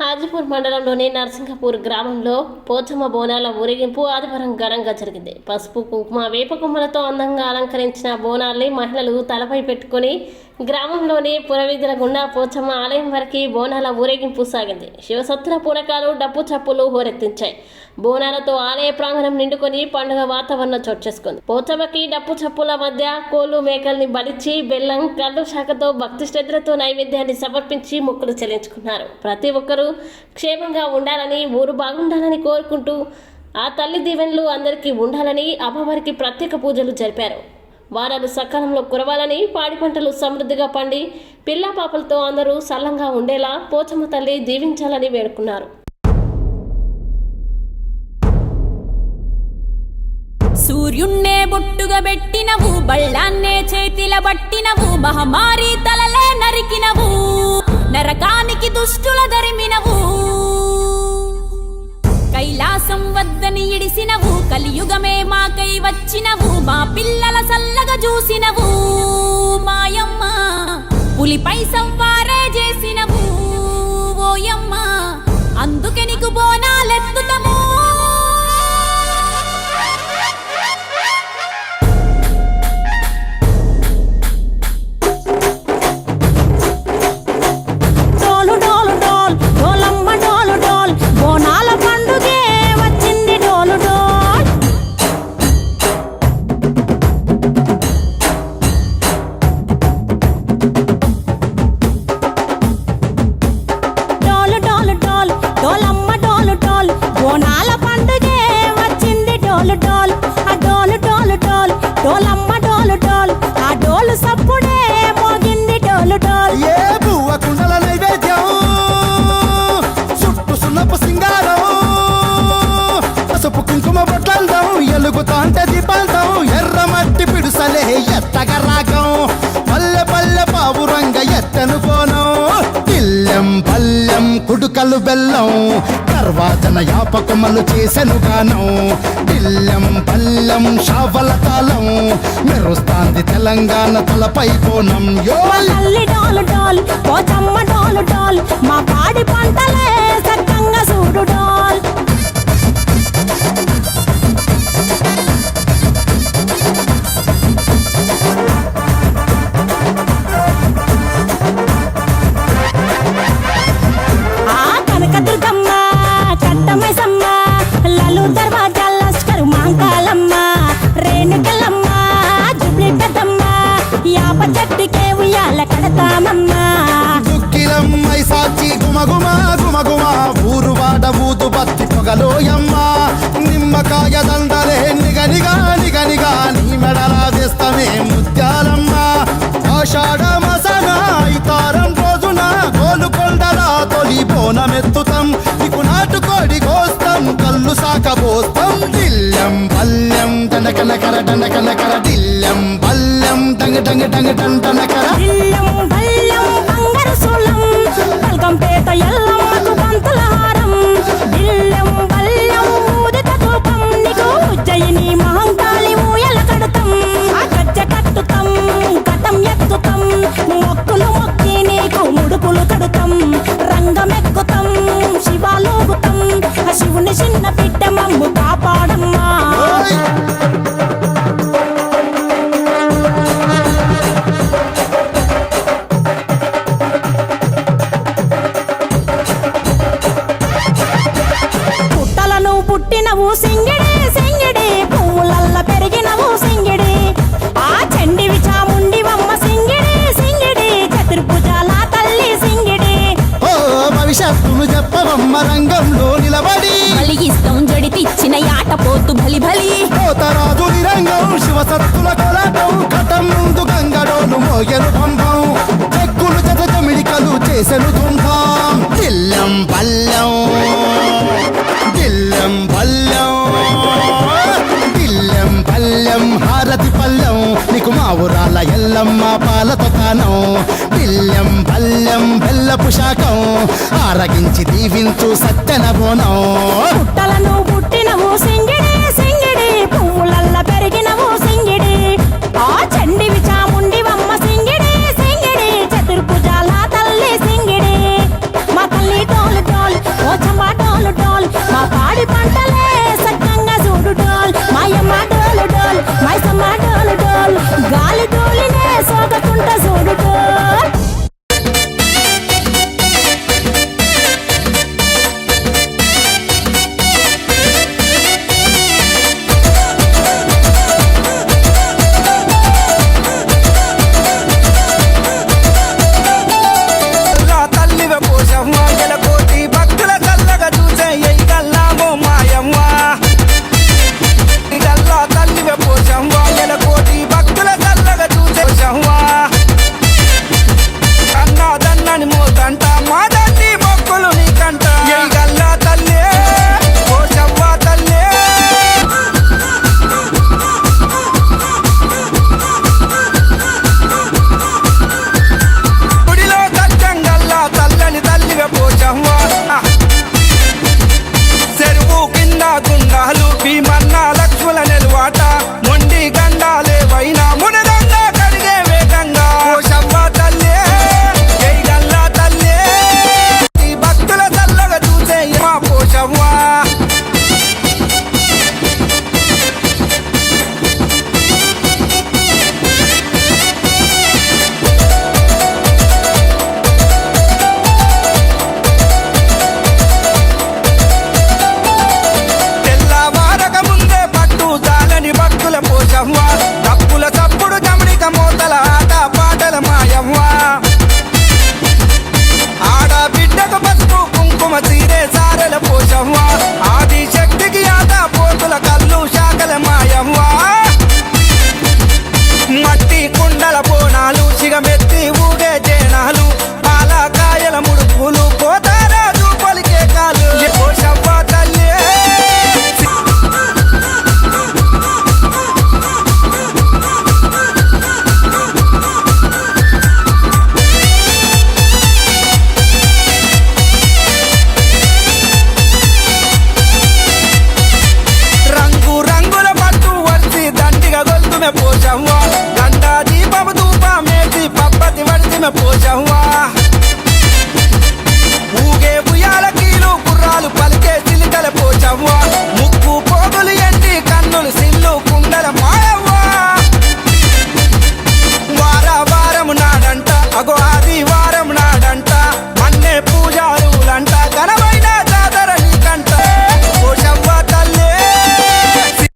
హాజీపూర్ మండలంలోని నరసింహపూర్ గ్రామంలో పోచమ్మ బోనాల ఊరేగింపు ఆదివారం ఘనంగా జరిగింది. పసుపు కుంకుమ వేప కొమ్మలతో అందంగా అలంకరించిన బోనాల్ని మహిళలు తలపై పెట్టుకుని గ్రామంలోని పురవీధుల గుండా పోచమ్మ ఆలయం వరకు బోనాల ఊరేగింపు సాగింది. శివసత్తుల పూనకాలు డప్పు చప్పులు హోరెత్తించాయి. బోనాలతో ఆలయ ప్రాంగణం నిండుకొని పండుగ వాతావరణం చోటు చేసుకుంది. పోచమ్మకి డప్పు చప్పుల మధ్య కోళ్ళు మేకల్ని బలిచి బెల్లం కళ్ళు శాఖతో భక్తి శ్రద్ధలతో నైవేద్యాన్ని సమర్పించి మొక్కులు చెల్లించుకున్నారు. ప్రతి ఒక్కరూ క్షేమంగా ఉండాలని ఊరు బాగుండాలని కోరుకుంటూ ఆ తల్లి దీవెనలు అందరికీ ఉండాలని అమ్మవారికి ప్రత్యేక పూజలు జరిపారు. వారాలు సకాలంలో కురవాలని పాడి పంటలు సమృద్ధిగా పండి పిల్ల పాపలతో అందరూ సల్లంగా ఉండేలా పోచమ్మ తల్లి దీవించాలని వేడుకున్నారు. సూర్యున్నే బొట్టుగా పెట్టినవు బళ్ళాన్నే చేతిల బట్టినవు మహమారి తలలే నరికినవు నరకాన్ని పావురంగ ఎత్తను కోనం పిల్లెం పల్లెం కుడుకలు బెల్లం తర్వాతన యాపకమలు చేసెను గానం. పిల్లెం పల్లెం షావల తాళం మెరుస్తాంది తెలంగాణ తలపై కోణం. యో మా తల్లి మా పాడి కలోయమ్మ నిమ్మకాయ దండలే నిగనిగా నిగనిగా నీ మెడలా వేస్తమే ముత్యాలమ్మ. ఆషాఢ మసన ఇతారం రోజున గోలుకొండల తొలి బోనమెత్తుతాం. నీకు నాటుకోడి కోస్తాం కళ్ళు సాకబోస్తాం దిల్లం పల్లెం దండకనకర దండకనకర దిల్లం పల్లెం డంగ డంగ డంగ డండనకర మొక్కులు మొక్కి నీకు ముడుపులు కడుతాం. రంగమెక్కుతాం శివాలోగుతాం. శివుని చిన్న బిడ్డ మమ్ము కాపాడం. బలి బలి కోతరాజు నిరంగం శివసత్తుల కొలాటం కటం ముందు గంగడోలు మోగెను పంపం చెక్కులు జత జమిడికలు చేసెను తుంటాం దిల్లం పల్లెం దిల్లం పల్లెం దిల్లం పల్లెం హారతి పల్లెం నీకు మా ఊరాల ఎల్లమ్మ పాలతో కానం పిల్లెం పల్లెం బెల్లపు శాఖం ఆరగించి దీవించు సత్యన బోనం. పుట్టలను పుట్టినవు సింగిడి